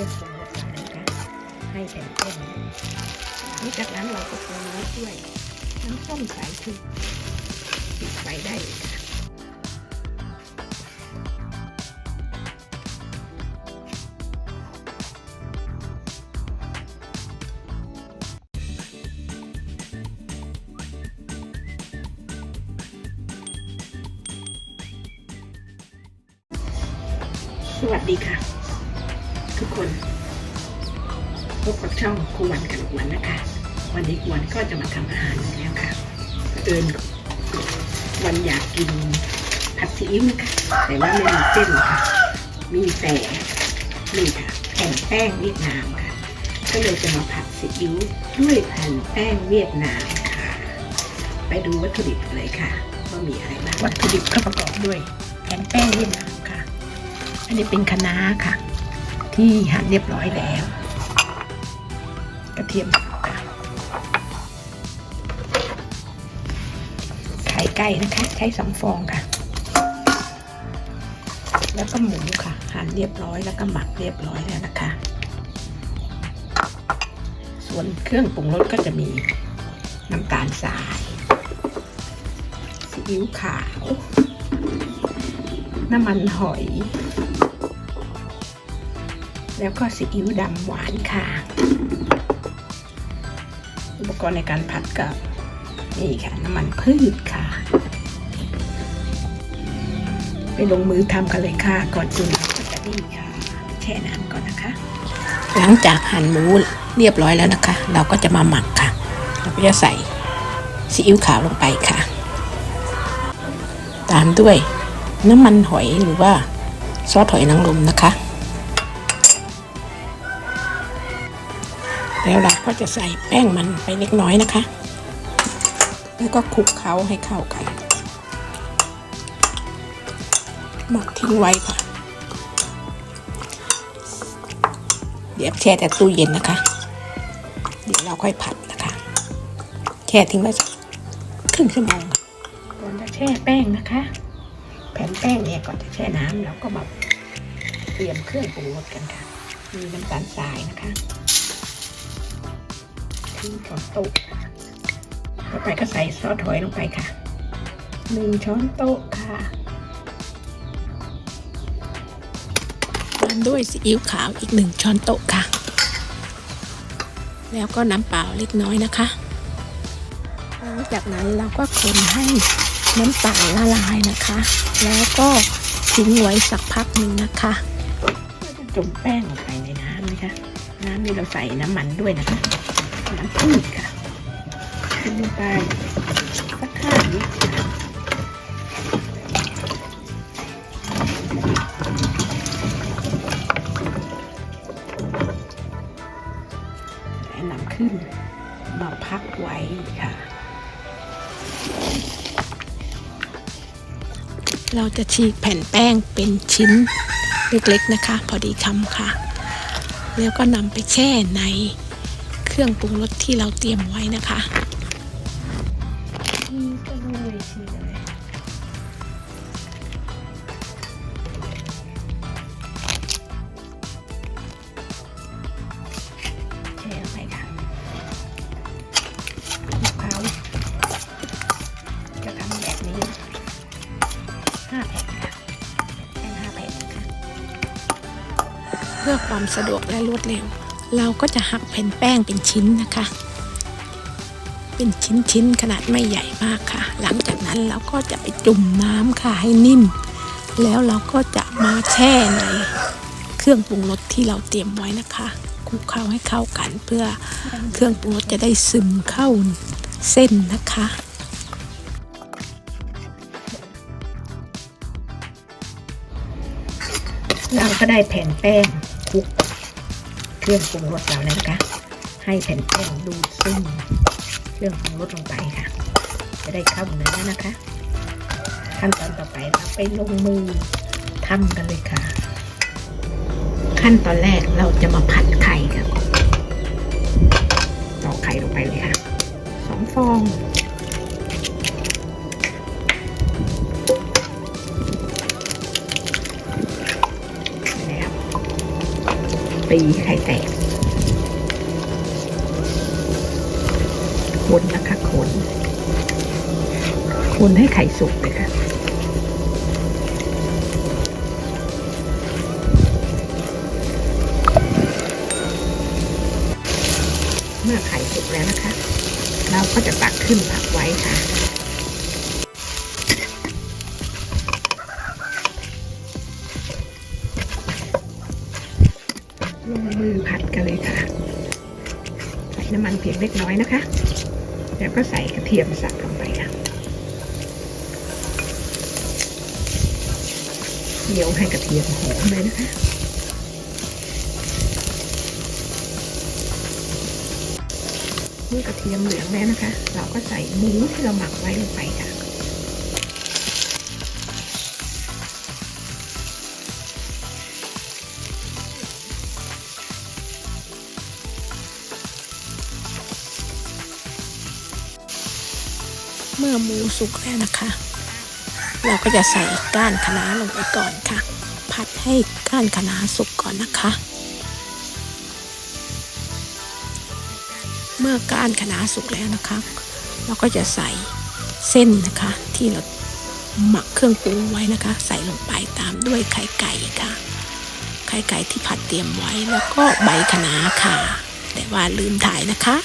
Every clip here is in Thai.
รื่องปรุงรสเรานะคะ ให้แผ่นแป้งนี่จากนั้นเราก็ปรุงรสด้วยน้ำส้มสายชูปิดไฟได้เลยค่ะสวัสดีค่ะ ทุกคนพบกับช่องครูวันกันวันนะคะ วันนี้วันก็จะมาทำอาหารแล้วค่ะเอิญวันอยากกินผัดซีอิ๊วนะคะ แต่ว่าไม่มีเส้นค่ะ มีแต่นี่ค่ะแผ่นแป้งเวียดนามค่ะ ก็เลยจะมาผัดซีอิ๊วด้วยแผ่นแป้งเวียดนามค่ะ ไปดูวัตถุดิบเลยค่ะว่ามีอะไรบ้างวัตถุดิบก็ประกอบด้วยแผ่นแป้งเวียดนามค่ะ อันนี้เป็นคะน้าค่ะ ที่หั่นเรียบร้อยแล้ว กระเทียมสับค่ะไข่ไก่นะคะ ใช้สองฟองค่ะ แล้วก็หมูค่ะ หั่นเรียบร้อยแล้วก็หมักเรียบร้อยแล้วนะคะ ส่วนเครื่องปรุงรสก็จะมีน้ำตาลทรายซีอิ๊วขาว น้ำมันหอย แล้วก็ซีอิ๊วดำหวานค่ะ อุปกรณ์ในการผัดกับนี่ค่ะน้ำมันพืชค่ะ ไปลงมือทำกันเลยค่ะ ก่อนอื่นเราก็จะนี่ค่ะ แช่น้ำก่อนนะคะ หลังจากหั่นหมูเรียบร้อยแล้วนะคะ เราก็จะมาหมักค่ะ เราก็จะใส่ซีอิ๊วขาวลงไปค่ะ ตามด้วยน้ำมันหอยหรือว่าซอสหอยนางรมนะคะ แล้วเราก็จะใส่แป้งมันไปเล็กน้อยนะคะ แล้วก็คลุกเคล้าให้เข้ากัน หมักทิ้งไว้ค่ะ เดี๋ยวแช่แต่ตู้เย็นนะคะ เดี๋ยวเราค่อยผัดนะคะ แช่ทิ้งไว้สักครึ่งชั่วโมงก่อนจะแช่แป้งนะคะ แผ่นแป้งเนี่ยก่อนจะแช่น้ำเราก็มาเตรียมเครื่องปรุงรสกันค่ะ มีน้ำตาลทรายนะคะ ครึ่งช้อนโต๊ะค่ะต่อไปก็ใส่ซอสหอยลงไปค่ะหนึ่งช้อนโต๊ะค่ะตามด้วยซีอิ๊วขาวอีกหนึ่งช้อนโต๊ะค่ะ แล้วก็น้ำเปล่าเล็กน้อยนะคะ หลังจากนั้นเราก็คนให้น้ำตาลละลายนะคะ แล้วก็ทิ้งไว้สักพักหนึ่งนะคะก็จะจุ่มแป้งลงไปในน้ำนะคะ น้ำนี่เราใส่น้ำมันด้วยนะคะ น้ำพืชค่ะทิ้งลงไปสักห้าวิค่ะและนำขึ้นมาพักไว้ค่ะ เราจะฉีกแผ่นแป้งเป็นชิ้นเล็กๆนะคะ พอดีคำค่ะ แล้วก็นำไปแช่ใน รื่องปรุงรสที่เราเตรียมไว้นะคะชีกันเลยชีเลยแช่ลงไปค่ะมะพร้าจะทำแบบนี้ห้าแผ่นค่ะแป้งห้าแผ่นนะคะเพื่อความสะดวกและรวดเร็ว เราก็จะหักแผ่นแป้งเป็นชิ้นนะคะ เป็นชิ้นๆขนาดไม่ใหญ่มากค่ะ หลังจากนั้นเราก็จะไปจุ่มน้ำค่ะให้นิ่ม แล้วเราก็จะมาแช่ในเครื่องปรุงรสที่เราเตรียมไว้นะคะคลุกเคล้าให้เข้ากันเพื่อเครื่องปรุงรสจะได้ซึมเข้าเส้นนะคะเราก็ได้แผ่นแป้ง รื่องปรุงรสเราแล้วนะคะ ให้แผ่นแป้งดูดซึมเครื่องปรุงรสลงไปค่ะ จะได้เข้าเนื้อนะคะ ขั้นตอนต่อไปเราไปลงมือทำกันเลยค่ะ ขั้นตอนแรกเราจะมาผัดไข่กันตอกไข่ลงไปเลยค่ะสองฟอง ตีไข่แตกคนนะคะคนคนให้ไข่สุกเลยค่ะเมื่อไข่สุกแล้วนะคะ เราก็จะตักขึ้นพักไว้ค่ะ ลงมือผัดกันเลยค่ะใส่น้ำมันเพียงเล็กน้อยนะคะ แล้วก็ใส่กระเทียมสับลงไปค่ะเคี่ยวให้กระเทียมหอมเลยนะคะเมื่อกระเทียมเหลืองแล้วนะคะ เราก็ใส่หมูที่เราหมักไว้ลงไปค่ะ เมื่อหมูสุกแล้วนะคะ เราก็จะใส่ก้านคะน้าลงไปก่อนค่ะ ผัดให้ก้านคะน้าสุกก่อนนะคะ เมื่อก้านคะน้าสุกแล้วนะคะ เราก็จะใส่เส้นนะคะที่เราหมักเครื่องปรุงไว้นะคะ ใส่ลงไปตามด้วยไข่ไก่ค่ะไข่ไก่ที่ผัดเตรียมไว้แล้วก็ใบคะน้าค่ะ แต่ว่าลืมถ่ายนะคะ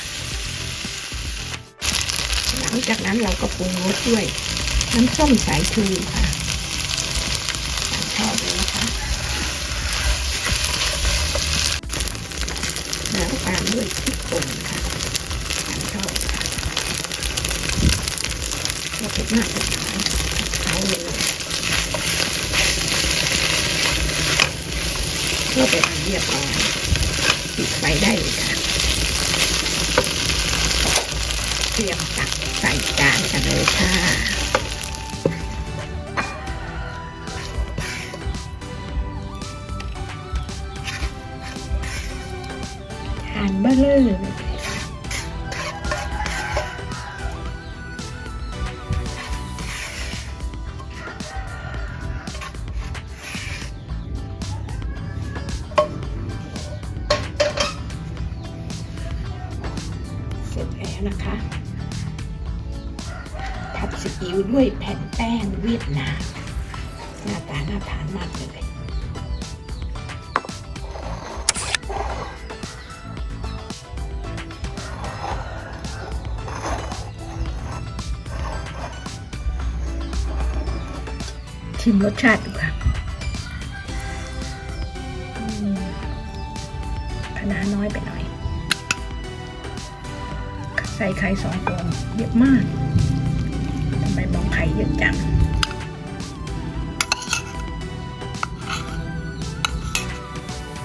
จากนั้นเราก็ปรุงรสด้วย น้ำส้มสายชูค่ะชอบเลยนะคะแล้วตามด้วยพริกป่นค่ะตามชอบค่ะก็เผ็ดมากเผ็ดน้อยเอาเลยเพื่อเป็นอันเรียบร้อยปิดไฟได้เลยค่ะเตรียมตัก ส่จานกันเลยค่ะทานเบอร์เลอร์เลยค่ะเสร็จแล้วนะคะ ผัดซีอิ๊วด้วยแผ่นแป้งเวียดนามหน้าตาน่าทานมากเลยชิมรสชาติดูค่ะคณะน้าน้อยไปหน่อย ใส่ไข่สองฟองเยอะมาก ไมมองไข่เยอะจัง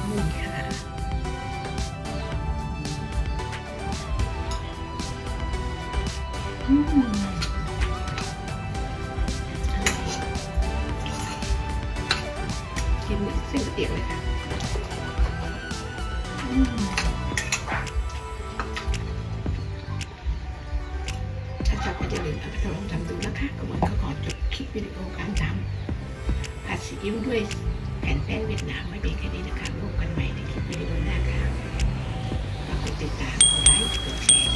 นี่ค่ะอืมกินเหมือนเส้นก๋วยเตี๋ยวเลยค่ะ วิดีโอการทำผัดซีอิ๊วด้วยแผ่นแป้งเวียดนามไม่เป็นแค่นี้นะคะพบกันใหม่ในคลิปวิดีโอหน้าค่ะฝากกดติดตามกดไลค์กดแชร์